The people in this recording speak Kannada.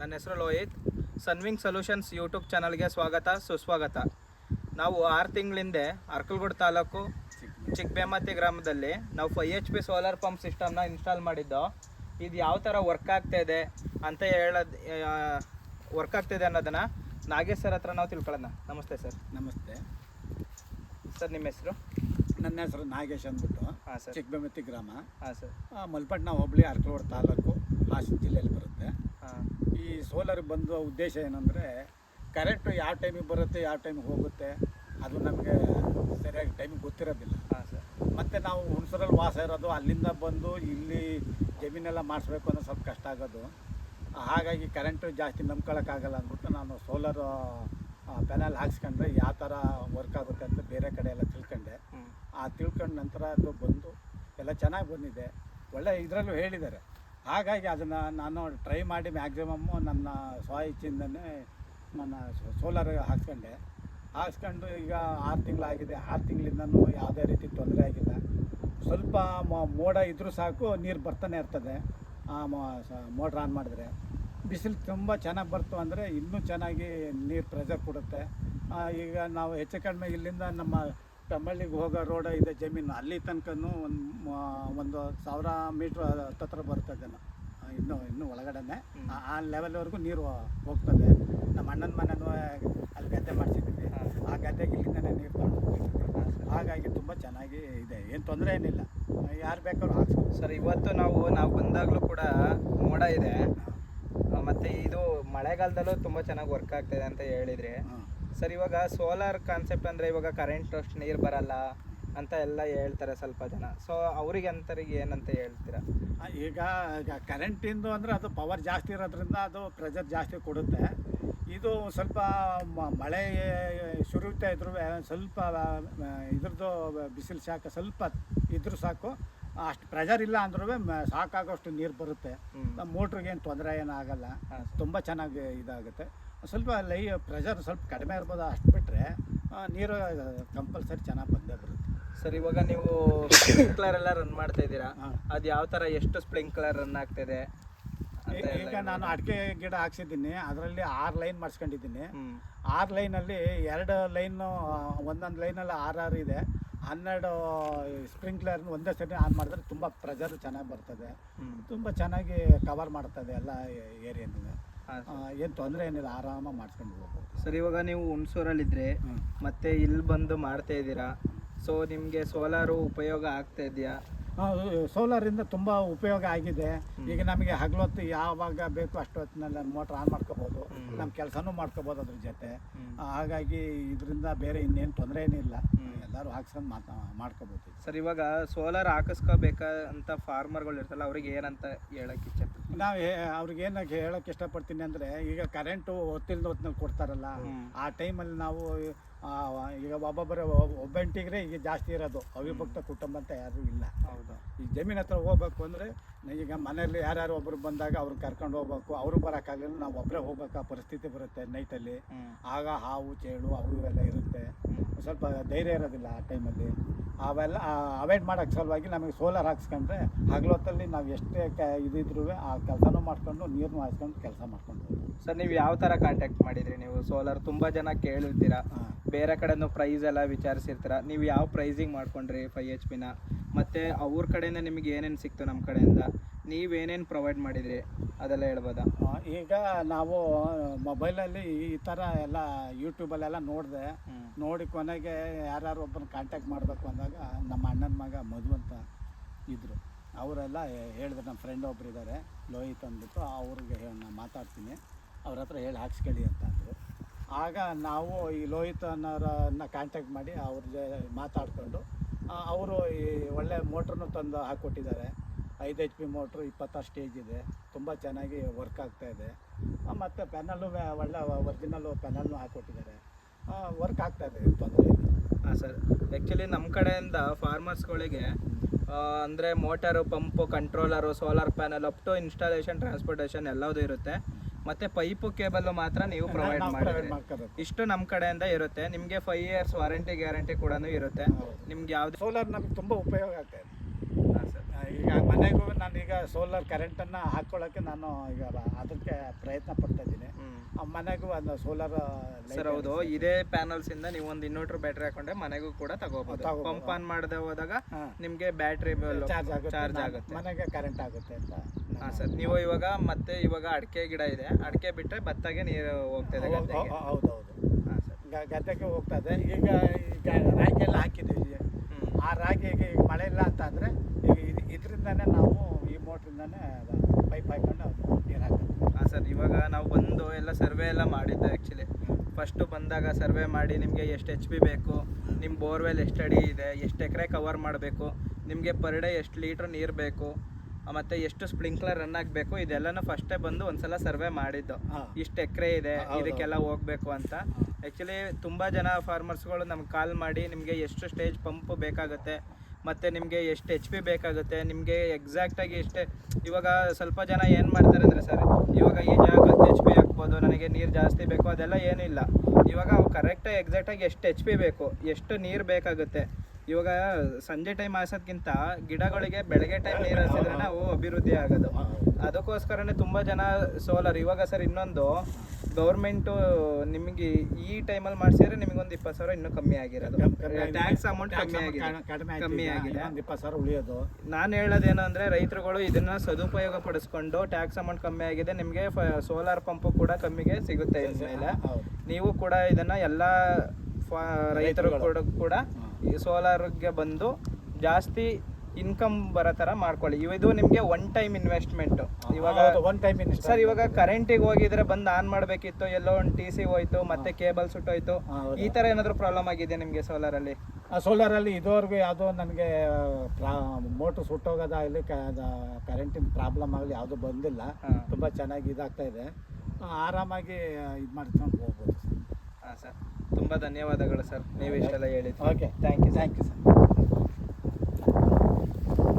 ನನ್ನ ಹೆಸರು ಲೋಹಿತ್. ಸನ್ವಿಂಗ್ ಸೊಲ್ಯೂಷನ್ಸ್ ಯೂಟ್ಯೂಬ್ ಚಾನಲ್ಗೆ ಸ್ವಾಗತ ಸುಸ್ವಾಗತ. ನಾವು ಆರು ತಿಂಗಳಿಂದೆ ಅರ್ಕಲ್ಗುಡ್ ತಾಲೂಕು ಚಿಕ್ಕಬೇಮತಿ ಗ್ರಾಮದಲ್ಲಿ ನಾವು five H P solar pump ಸಿಸ್ಟಮ್ನ ಇನ್ಸ್ಟಾಲ್ ಮಾಡಿದ್ದು. ಇದು ಯಾವ ಥರ ವರ್ಕ್ ಆಗ್ತಾ ಇದೆ ಅಂತ ಹೇಳೋದು ವರ್ಕ್ ಆಗ್ತಿದೆ ಅನ್ನೋದನ್ನು ನಾಗೇಶ್ ಸರ್ ಹತ್ರ ನಾವು ತಿಳ್ಕೊಳ್ಳೋಣ. ನಮಸ್ತೆ ಸರ್. ನಮಸ್ತೆ. ಸರ್ ನಿಮ್ಮ ಹೆಸರು? ನನ್ನ ಹೆಸರು ನಾಗೇಶ್ ಅಂದ್ಬಿಟ್ಟು. ಹಾಂ ಸರ್. ಚಿಕ್ಕಬೆಮತಿ ಗ್ರಾಮ. ಹಾಂ ಸರ್. ಆ, ಮಲ್ಪಟ್ನ ಹೋಬಳಿ ಅರ್ಕಲೋಡ್ ತಾಲೂಕು ಹಾಸನ ಜಿಲ್ಲೆಯಲ್ಲಿ ಬರುತ್ತೆ. ಈ ಸೋಲಾರ್ ಬಂದ ಉದ್ದೇಶ ಏನಂದರೆ ಕರೆಂಟು ಯಾವ ಟೈಮಿಗೆ ಬರುತ್ತೆ ಯಾವ ಟೈಮಿಗೆ ಹೋಗುತ್ತೆ ಅದು ನಮಗೆ ಸರಿಯಾಗಿ ಟೈಮಿಗೆ ಗೊತ್ತಿರೋದಿಲ್ಲ. ಹಾಂ ಸರ್. ಮತ್ತು ನಾವು ಹುಣಸೂರಲ್ಲಿ ವಾಸ ಇರೋದು ಅಲ್ಲಿಂದ ಬಂದು ಇಲ್ಲಿ ಜಮೀನೆಲ್ಲ ಮಾಡಿಸ್ಬೇಕು ಅಂದ್ರೆ ಸ್ವಲ್ಪ ಕಷ್ಟ ಆಗೋದು. ಹಾಗಾಗಿ ಕರೆಂಟು ಜಾಸ್ತಿ ನಂಬ್ಕೊಳ್ಳೋಕ್ಕಾಗಲ್ಲ ಅಂದ್ಬಿಟ್ಟು ನಾನು ಸೋಲಾರ್ ಪ್ಯಾನಲ್ ಹಾಕ್ಸ್ಕೊಂಡ್ರೆ ಯಾವ ಥರ ವರ್ಕ್ ಆಗುತ್ತೆ ಅಂತ ಬೇರೆ ಕಡೆ ಎಲ್ಲ ತಿಳ್ಕೊಂಡೆ. ಆ ತಿಳ್ಕೊಂಡ ನಂತರ ಅದು ಬಂದು ಎಲ್ಲ ಚೆನ್ನಾಗಿ ಬಂದಿದೆ. ಒಳ್ಳೆ ಇದರಲ್ಲೂ ಹೇಳಿದ್ದಾರೆ. ಹಾಗಾಗಿ ಅದನ್ನು ನಾನು ಟ್ರೈ ಮಾಡಿ ಮ್ಯಾಕ್ಸಿಮಮ್ಮು ನನ್ನ ಸ್ವ ಇಚ್ಛೆಯಿಂದನೇ ನನ್ನ ಸೋಲಾರ್ ಹಾಕ್ಸ್ಕೊಂಡೆ. ಹಾಕ್ಸ್ಕೊಂಡು ಈಗ ಆರು ತಿಂಗಳಾಗಿದೆ. ಆರು ತಿಂಗಳಿಂದನೂ ಯಾವುದೇ ರೀತಿ ತೊಂದರೆ ಆಗಿಲ್ಲ. ಸ್ವಲ್ಪ ಮೋಡ ಇದ್ದರೂ ಸಾಕು, ನೀರು ಬರ್ತಾನೆ ಇರ್ತದೆ. ಮೋಟ್ರ್ ಆನ್ ಮಾಡಿದ್ರೆ. ಬಿಸಿಲು ತುಂಬ ಚೆನ್ನಾಗಿ ಬರ್ತು ಅಂದರೆ ಇನ್ನೂ ಚೆನ್ನಾಗಿ ನೀರು ಪ್ರೆಷರ್ ಕೊಡುತ್ತೆ. ಈಗ ನಾವು ಹೆಚ್ಚು ಕಡಿಮೆ ಇಲ್ಲಿಂದ ನಮ್ಮ ಟಮ್ಮಳ್ಳಿಗೆ ಹೋಗೋ ರೋಡ ಇದೆ ಜಮೀನು. ಅಲ್ಲಿ ತನಕನೂ ಒಂದು ಒಂದು ಸಾವಿರ ಮೀಟ್ರ್ ಹತ್ತತ್ರ ಬರ್ತದೆ ಇನ್ನೂ ಇನ್ನೂ ಒಳಗಡೆನೆ. ಆ- ಲೆವೆಲ್ವರೆಗೂ ನೀರು ಹೋಗ್ತದೆ. ನಮ್ಮ ಅಣ್ಣನ ಮನೆನೂ ಅಲ್ಲಿ ಗದ್ದೆ ಮಾಡಿಸಿದ್ದೀವಿ. ಆ ಗದ್ದೆಗೆ ಇಲ್ಲಿಂದನೇ ನೀರು ತಗೊಂಡು ಹಾಗಾಗಿ ತುಂಬ ಚೆನ್ನಾಗಿ ಇದೆ. ಏನು ತೊಂದರೆ ಏನಿಲ್ಲ. ಯಾರು ಬೇಕಾದ್ರೂ ಹಾಕ್ಸ್ಬೋದು. ಸರ್ ಇವತ್ತು ನಾವು ನಾವು ಬಂದಾಗಲೂ ಕೂಡ ಮೋಡ ಇದೆ. ಮತ್ತು ಇದು ಮಳೆಗಾಲದಲ್ಲೂ ತುಂಬ ಚೆನ್ನಾಗಿ ವರ್ಕ್ ಆಗ್ತಿದೆ ಅಂತ ಹೇಳಿದ್ರಿ ಸರ್ ಇವಾಗ ಸೋಲಾರ್ ಕಾನ್ಸೆಪ್ಟ್ ಅಂದರೆ ಇವಾಗ ಕರೆಂಟ್ ಅಷ್ಟು ನೀರು ಬರಲ್ಲ ಅಂತ ಎಲ್ಲ ಹೇಳ್ತಾರೆ ಸ್ವಲ್ಪ ಜನ. ಸೊ ಅವ್ರಿಗೆ ಅಂತರಿಗೆ ಏನಂತ ಹೇಳ್ತೀರಾ? ಈಗ ಈಗ ಕರೆಂಟಿಂದು ಅಂದರೆ ಅದು ಪವರ್ ಜಾಸ್ತಿ ಇರೋದ್ರಿಂದ ಅದು ಪ್ರೆಷರ್ ಜಾಸ್ತಿ ಕೊಡುತ್ತೆ. ಇದು ಸ್ವಲ್ಪ ಮ- ಮಳೆ ಶುರುತ್ತಾ ಇದ್ರು ಸ್ವಲ್ಪ ಇದ್ರದ್ದು ಬಿಸಿಲು ಶಾಖ ಸ್ವಲ್ಪ ಇದ್ರೂ ಸಾಕು. ಅಷ್ಟು ಪ್ರೆಷರ್ ಇಲ್ಲ ಅಂದ್ರೂ ಸಾಕಾಗೋಷ್ಟು ನೀರು ಬರುತ್ತೆ. ಮೋಟ್ರಿಗೆ ಏನು ತೊಂದರೆ ಏನಾಗಲ್ಲ ತುಂಬ ಚೆನ್ನಾಗಿ ಇದಾಗುತ್ತೆ. ಸ್ವಲ್ಪ ಲೈ ಪ್ರೆಷರ್ ಸ್ವಲ್ಪ ಕಡಿಮೆ ಇರ್ಬೋದು ಅಷ್ಟು ಬಿಟ್ಟರೆ ನೀರು ಕಂಪಲ್ಸರಿ ಚೆನ್ನಾಗಿ ಬಂದೇ ಬರುತ್ತೆ. ಸರ್ ಇವಾಗ ನೀವು ಸ್ಪ್ರಿಂಕ್ಲರ್ ಎಲ್ಲ ರನ್ ಮಾಡ್ತಾ ಇದ್ದೀರಾ? ಅದು ಯಾವ ಥರ ಎಷ್ಟು ಸ್ಪ್ರಿಂಕ್ಲರ್ ರನ್ ಆಗ್ತಿದೆ? ಈಗ ನಾನು ಅಡಿಕೆ ಗಿಡ ಹಾಕ್ಸಿದ್ದೀನಿ ಅದರಲ್ಲಿ ಆರು ಲೈನ್ ಮಾಡಿಸ್ಕೊಂಡಿದ್ದೀನಿ. ಆರು ಲೈನಲ್ಲಿ ಎರಡು ಲೈನು ಒಂದೊಂದು ಲೈನಲ್ಲಿ ಆರು ಆರು ಇದೆ. ಹನ್ನೆರಡು ಸ್ಪ್ರಿಂಕ್ಲರ್ ಒಂದೇ ಸರಿ ಆನ್ ಮಾಡಿದ್ರೆ ತುಂಬ ಪ್ರೆಷರ್ ಚೆನ್ನಾಗಿ ಬರ್ತದೆ. ತುಂಬ ಚೆನ್ನಾಗಿ ಕವರ್ ಮಾಡ್ತದೆ ಎಲ್ಲ ಏರಿಯಾನಿಂದ ಹಾಂ ಏನು ತೊಂದರೆ ಏನಿಲ್ಲ ಆರಾಮ ಮಾಡ್ಕೊಂಡು ಹೋಗ್ಬೋದು. ಸರ್ ಇವಾಗ ನೀವು ಹುಣಸೂರಲ್ಲಿದ್ದರೆ ಇದ್ದರೆ ಮತ್ತೆ ಇಲ್ಲಿ ಬಂದು ಮಾಡ್ತಾ ಇದ್ದೀರಾ? ಸೊ ನಿಮಗೆ ಸೋಲಾರು ಉಪಯೋಗ ಆಗ್ತಾ ಇದೆಯಾ? ಸೋಲಾರಿಂದ ತುಂಬ ಉಪಯೋಗ ಆಗಿದೆ. ಈಗ ನಮಗೆ ಹಗಲೊತ್ತು ಯಾವಾಗ ಬೇಕು ಅಷ್ಟು ಹೊತ್ತಿನಲ್ಲಿ ಮೋಟ್ರ್ ಆನ್ ಮಾಡ್ಕೋಬೋದು. ನಮ್ಮ ಕೆಲಸನೂ ಮಾಡ್ಕೋಬೋದು ಅದ್ರ ಜೊತೆ. ಹಾಗಾಗಿ ಇದರಿಂದ ಬೇರೆ ಇನ್ನೇನು ತೊಂದರೆ ಏನಿಲ್ಲ. ಎಲ್ಲರೂ ಹಾಕ್ಸ್ಕೊಂಡು ಮಾತಾ ಮಾಡ್ಕೋಬೋದು ಸರ್ ಇವಾಗ ಸೋಲಾರ್ ಹಾಕಿಸ್ಕೋಬೇಕಂತ ಫಾರ್ಮರ್ಗಳು ಇರ್ತಲ್ಲ ಅವ್ರಿಗೆ ಏನಂತ ಹೇಳಕ್ಕೆ ಇಚ್ಛೆ ನಾವು ಅವ್ರಿಗೆ ಏನಕ್ಕೆ ಹೇಳಕ್ಕೆ ಇಷ್ಟಪಡ್ತೀನಿ ಅಂದರೆ ಈಗ ಕರೆಂಟು ಹೊತ್ತಿಲ್ದ ಹೊತ್ತಿನಲ್ಲಿ ಕೊಡ್ತಾರಲ್ಲ. ಆ ಟೈಮಲ್ಲಿ ನಾವು ಈಗ ಒಬ್ಬೊಬ್ಬರೇ ಒಬ್ಬಂಟಿಗರೇ ಈಗ ಜಾಸ್ತಿ ಇರೋದು ಅವಿಭಕ್ತ ಕುಟುಂಬ ಅಂತ ಯಾರೂ ಇಲ್ಲ. ಹೌದು. ಈ ಜಮೀನ್ ಹತ್ರ ಹೋಗ್ಬೇಕು ಅಂದರೆ ಈಗ ಮನೆಯಲ್ಲಿ ಯಾರ್ಯಾರು ಒಬ್ರು ಬಂದಾಗ ಅವ್ರನ್ನ ಕರ್ಕೊಂಡು ಹೋಗ್ಬೇಕು ಅವರು ಬರೋಕ್ಕಾಗಲಿಲ್ಲ ನಾವು ಒಬ್ಬರೇ ಹೋಗ್ಬೇಕು ಆ ಪರಿಸ್ಥಿತಿ ಬರುತ್ತೆ ನೈಟಲ್ಲಿ. ಆಗ ಹಾವು ಚೇಳು ಅವು ಇವೆಲ್ಲ ಇರುತ್ತೆ. ಸ್ವಲ್ಪ ಧೈರ್ಯ ಇರೋದಿಲ್ಲ ಆ ಟೈಮಲ್ಲಿ ಅವೆಲ್ಲ ಅವಾಯ್ಡ್ ಮಾಡೋಕ್ಕೆ ಸಲುವಾಗಿ ನಮಗೆ ಸೋಲಾರ್ ಹಾಕ್ಸ್ಕೊಂಡ್ರೆ ಹಗಲೊತ್ತಲ್ಲಿ ನಾವು ಎಷ್ಟೇ ಕ ಇದಿದ್ರೂ ಆ ಕೆಲಸನೂ ಮಾಡ್ಕೊಂಡು ನೀರನ್ನು ಹಾಯಿಸ್ಕೊಂಡು ಕೆಲಸ ಮಾಡ್ಕೊಂಡು ಸರ್ ನೀವು ಯಾವ ಥರ ಕಾಂಟ್ಯಾಕ್ಟ್ ಮಾಡಿದ್ರಿ? ನೀವು ಸೋಲಾರ್ ತುಂಬ ಜನ ಕೇಳಿರ್ತೀರ. ಬೇರೆ ಕಡೆನೂ ಪ್ರೈಸ್ ಎಲ್ಲ ವಿಚಾರಿಸಿರ್ತೀರ. ನೀವು ಯಾವ ಪ್ರೈಸಿಂಗ್ ಮಾಡ್ಕೊಂಡ್ರಿ ಫೈ ಎಚ್ ಪಿನ ಮತ್ತು ಅವ್ರ ಕಡೆಯಿಂದ ನಿಮಗೆ ಏನೇನು ಸಿಕ್ತು ನಮ್ಮ ಕಡೆಯಿಂದ? ನೀವೇನೇನು ಪ್ರೊವೈಡ್ ಮಾಡಿದ್ರಿ? ಅದೆಲ್ಲ ಹೇಳ್ಬೋದಾ? ಈಗ ನಾವು ಮೊಬೈಲಲ್ಲಿ ಈ ಥರ ಎಲ್ಲ ಯೂಟ್ಯೂಬಲ್ಲೆಲ್ಲ ನೋಡಿದೆ. ನೋಡಿ ಕೊನೆಗೆ ಯಾರ್ಯಾರು ಒಬ್ಬನ ಕಾಂಟ್ಯಾಕ್ಟ್ ಮಾಡಬೇಕು ಅಂದಾಗ ನಮ್ಮ ಅಣ್ಣನ ಮಗ ಮಧು ಅಂತ ಇದ್ದರು ಅವರೆಲ್ಲ ಹೇಳಿದ್ರು ನಮ್ಮ ಫ್ರೆಂಡ್ ಒಬ್ರು ಇದ್ದಾರೆ ಲೋಹಿತ್ ಅಂದ್ಬಿಟ್ಟು ಅವ್ರಿಗೆ ನಾನು ಮಾತಾಡ್ತೀನಿ. ಅವ್ರ ಹತ್ರ ಹೇಳಿ ಹಾಕ್ಸ್ಕೊಳ್ಳಿ ಅಂತ ಅಂದರು. ಆಗ ನಾವು ಈ ಲೋಹಿತ್ ಅನ್ನೋರನ್ನ ಕಾಂಟ್ಯಾಕ್ಟ್ ಮಾಡಿ ಅವ್ರ ಜೊತೆ ಮಾತಾಡಿಕೊಂಡು ಅವರು ಈ ಒಳ್ಳೆ ಮೋಟ್ರನ್ನು ತಂದು ಹಾಕ್ಕೊಟ್ಟಿದ್ದಾರೆ ಐದು ಎಚ್ ಪಿ ಮೋಟ್ರು ಇಪ್ಪತ್ತಾರು ಸ್ಟೇಜ್ ಇದೆ. ತುಂಬ ಚೆನ್ನಾಗಿ ವರ್ಕ್ ಆಗ್ತಾ ಇದೆ. ಮತ್ತು ಪ್ಯಾನಲ್ಲು ಒಳ್ಳೆ ಒರಿಜಿನಲ್ಲು ಪ್ಯಾನಲ್ನು ಹಾಕ್ಕೊಟ್ಟಿದ್ದಾರೆ ವರ್ಕ್ ಆಗ್ತಾ ಇದೆ ತೊಂದರೆ ಹಾಂ ಸರ್ ಆ್ಯಕ್ಚುಲಿ ನಮ್ಮ ಕಡೆಯಿಂದ ಫಾರ್ಮರ್ಸ್ಗಳಿಗೆ ಅಂದರೆ motor pump controller solar panel up to installation transportation ಎಲ್ಲದೂ ಇರುತ್ತೆ. ಮತ್ತು ಪೈಪು ಕೇಬಲ್ಲು ಮಾತ್ರ ನೀವು ಪ್ರೊವೈಡ್ ಮಾಡ್ತೀರಿ ಇಷ್ಟು ನಮ್ಮ ಕಡೆಯಿಂದ ಇರುತ್ತೆ. ನಿಮಗೆ ಫೈವ್ ಇಯರ್ಸ್ ವಾರಂಟಿ ಗ್ಯಾರಂಟಿ ಕೂಡ ಇರುತ್ತೆ. ನಿಮ್ಗೆ ಯಾವ್ದು ಸೋಲಾರ್ ನಮ್ಗೆ ತುಂಬ ಉಪಯೋಗ ಆಗ್ತಾ ಇದೆ. ಈಗ ಮನೆಗೂ ನಾನೀಗ ಸೋಲಾರ್ ಕರೆಂಟನ್ನು ಹಾಕ್ಕೊಳ್ಳೋಕ್ಕೆ ನಾನು ಈಗ ಅದಕ್ಕೆ ಪ್ರಯತ್ನ ಪಡ್ತಾ ಇದ್ದೀನಿ. ಆ ಮನೆಗೂ ಒಂದು ಸೋಲಾರ್ ಸರ್ ಹೌದು ಇದೇ ಪ್ಯಾನಲ್ಸ್ ಇಂದ ನೀವು ಒಂದು ಇನ್ವರ್ಟರ್ ಬ್ಯಾಟ್ರಿ ಹಾಕೊಂಡ್ರೆ ಮನೆಗೂ ಕೂಡ ತಗೋಬಹುದು. ಪಂಪ್ ಆನ್ ಮಾಡದೆ ಹೋದಾಗ ನಿಮಗೆ ಬ್ಯಾಟ್ರಿ ಚಾರ್ಜ್ ಆಗುತ್ತೆ ಚಾರ್ಜ್ ಆಗುತ್ತೆ. ಮನೆಗೆ ಕರೆಂಟ್ ಆಗುತ್ತೆ ಅಂತ ಹಾ ಸರ್ ನೀವು ಇವಾಗ ಮತ್ತೆ ಇವಾಗ ಅಡಿಕೆ ಗಿಡ ಇದೆ ಅಡಿಕೆ ಬಿಟ್ಟರೆ ಭತ್ತಗೆ ನೀರು ಹೋಗ್ತಾ ಇದೆ ಗದ್ದೆಗೆ. ಹೌದು ಹೌದು ಹಾ ಸರ್. ಗದ್ದೆಗೆ ಹೋಗ್ತಾ ಇದೆ. ಈಗ ಈಗ ರಾಗಿ ಎಲ್ಲ ಹಾಕಿದ್ದೀವಿ ಆ ರಾಗಿಗೆ ಈಗ ಮಳೆ ಇಲ್ಲ ಅಂತ ಅಂದರೆ ಈಗ ಇದರಿಂದನೇ ನಾವು ಈ ಮೋಟ್ರಿಂದನೇ ಪೈಪ್ ಹಾಕೊಂಡು ನೀರು ಹಾಕ್ತೀವಿ ಹಾಂ ಸರ್ ಇವಾಗ ನಾವು ಬಂದು ಎಲ್ಲ ಸರ್ವೆ ಎಲ್ಲ ಮಾಡಿದ್ದೆ ಆ್ಯಕ್ಚುಲಿ ಫಸ್ಟು ಬಂದಾಗ ಸರ್ವೆ ಮಾಡಿ ನಿಮಗೆ ಎಷ್ಟು ಎಚ್ ಪಿ ಬೇಕು ನಿಮ್ಮ ಬೋರ್ವೆಲ್ ಎಷ್ಟು ಅಡಿ ಇದೆ ಎಷ್ಟು ಎಕರೆ ಕವರ್ ಮಾಡಬೇಕು ನಿಮಗೆ ಪರ್ ಡೇ ಎಷ್ಟು ಲೀಟ್ರ್ ನೀರು ಬೇಕು ಮತ್ತೆ ಎಷ್ಟು ಸ್ಪ್ರಿಂಕ್ಲರ್ ರನ್ ಆಗಬೇಕು ಇದೆಲ್ಲನೂ ಫಸ್ಟೇ ಬಂದು ಒಂದ್ಸಲ ಸರ್ವೆ ಮಾಡಿದ್ದು. ಇಷ್ಟು ಎಕರೆ ಇದೆ ಇದಕ್ಕೆಲ್ಲ ಹೋಗ್ಬೇಕು ಅಂತ. ಆ್ಯಕ್ಚುಲಿ ತುಂಬ ಜನ ಫಾರ್ಮರ್ಸ್ಗಳು ನಮ್ಗೆ ಕಾಲ್ ಮಾಡಿ ನಿಮಗೆ ಎಷ್ಟು ಸ್ಟೇಜ್ ಪಂಪ್ ಬೇಕಾಗುತ್ತೆ ಮತ್ತು ನಿಮಗೆ ಎಷ್ಟು ಎಚ್ ಪಿ ಬೇಕಾಗುತ್ತೆ, ನಿಮಗೆ ಎಕ್ಸಾಕ್ಟಾಗಿ ಎಷ್ಟೇ, ಇವಾಗ ಸ್ವಲ್ಪ ಜನ ಏನು ಮಾಡ್ತಾರೆ ಅಂದರೆ ಸರ್, ಇವಾಗ ಈ ಜಾಗ ಹತ್ತು ಎಚ್ ಪಿ ಹಾಕ್ಬೋದು, ನನಗೆ ನೀರು ಜಾಸ್ತಿ ಬೇಕು, ಅದೆಲ್ಲ ಏನಿಲ್ಲ. ಇವಾಗ ಅವು ಕರೆಕ್ಟಾಗಿ ಎಕ್ಸಾಕ್ಟಾಗಿ ಎಷ್ಟು ಎಚ್ ಪಿ ಬೇಕು, ಎಷ್ಟು ನೀರು ಬೇಕಾಗುತ್ತೆ ಇವಾಗ ಸಂಜೆ ಟೈಮ್ ಹಾಸೋದ್ಕಿಂತ ಗಿಡಗಳಿಗೆ ಬೆಳಗ್ಗೆ ಟೈಮ್ ನೀರು ಹಾಸಿದ್ರೆ ಅವು ಅಭಿವೃದ್ಧಿ ಆಗೋದು. ಅದಕ್ಕೋಸ್ಕರನೇ ತುಂಬ ಜನ ಸೋಲಾರ್. ಇವಾಗ ಸರ್ ಇನ್ನೊಂದು ಗೌರ್ಮೆಂಟು ನಿಮಗೆ ಈ ಟೈಮಲ್ಲಿ ಮಾಡಿಸಿದ್ರೆ ನಿಮಗೊಂದು ಇಪ್ಪತ್ತು ಸಾವಿರ ಇನ್ನೂ ಕಮ್ಮಿ ಆಗಿರೋದು. ಟ್ಯಾಕ್ಸ್ ಅಮೌಂಟ್ ಕಮ್ಮಿ ಆಗಿದೆ. ಕಮ್ಮಿ ಆಗಿದೆ. ಇಪ್ಪತ್ತು ಸಾವಿರ ಉಳಿಯೋದು. ನಾನು ಹೇಳೋದೇನು ಅಂದರೆ ರೈತರುಗಳು ಇದನ್ನ ಸದುಪಯೋಗ ಪಡಿಸ್ಕೊಂಡು ಟ್ಯಾಕ್ಸ್ ಅಮೌಂಟ್ ಕಮ್ಮಿ ಆಗಿದೆ. ನಿಮಗೆ ಸೋಲಾರ್ ಪಂಪು ಕೂಡ ಕಮ್ಮಿಗೆ ಸಿಗುತ್ತೆ ಇದ್ಮೇಲೆ ನೀವು ಕೂಡ ಇದನ್ನ ಎಲ್ಲ ರೈತರು ಕೂಡ ಈ ಸೋಲಾರ್ಗೆ ಬಂದು ಜಾಸ್ತಿ ಇನ್ಕಮ್ ಬರೋ ಥರ ಮಾಡ್ಕೊಳ್ಳಿ. ಇದು ನಿಮಗೆ ಒನ್ ಟೈಮ್ ಇನ್ವೆಸ್ಟ್ಮೆಂಟ್ ಇವಾಗ ಒನ್ ಟೈಮ್ ಸರ್ ಇವಾಗ ಕರೆಂಟಿಗೆ ಹೋಗಿದ್ರೆ ಬಂದು ಆನ್ ಮಾಡಬೇಕಿತ್ತು ಎಲ್ಲೋ ಒಂದು ಟಿ ಸಿ ಹೋಯ್ತು ಮತ್ತೆ ಕೇಬಲ್ ಸುಟ್ಟೋಯ್ತು ಈ ಥರ ಏನಾದರೂ ಪ್ರಾಬ್ಲಮ್ ಆಗಿದೆ ನಿಮಗೆ ಸೋಲಾರಲ್ಲಿ? ಸೋಲಾರಲ್ಲಿ ಇದುವರೆಗೂ ಯಾವುದೋ ನನಗೆ ಮೋಟ್ರ್ ಸುಟ್ಟೋಗೋದಾಗಲಿ ಕರೆಂಟಿನ ಪ್ರಾಬ್ಲಮ್ ಆಗಲಿ ಯಾವುದೂ ಬಂದಿಲ್ಲ. ತುಂಬ ಚೆನ್ನಾಗಿ ಇದಾಗ್ತಾ ಇದೆ. ಆರಾಮಾಗಿ ಇದು ಮಾಡ್ಕೊಂಡು ಹೋಗ್ಬೋದು. ಹಾಂ ಸರ್. ತುಂಬ ಧನ್ಯವಾದಗಳು ಸರ್. ನೀವು ಇಷ್ಟೆಲ್ಲ ಹೇಳಿದ್ದು. Okay thank you thank you sir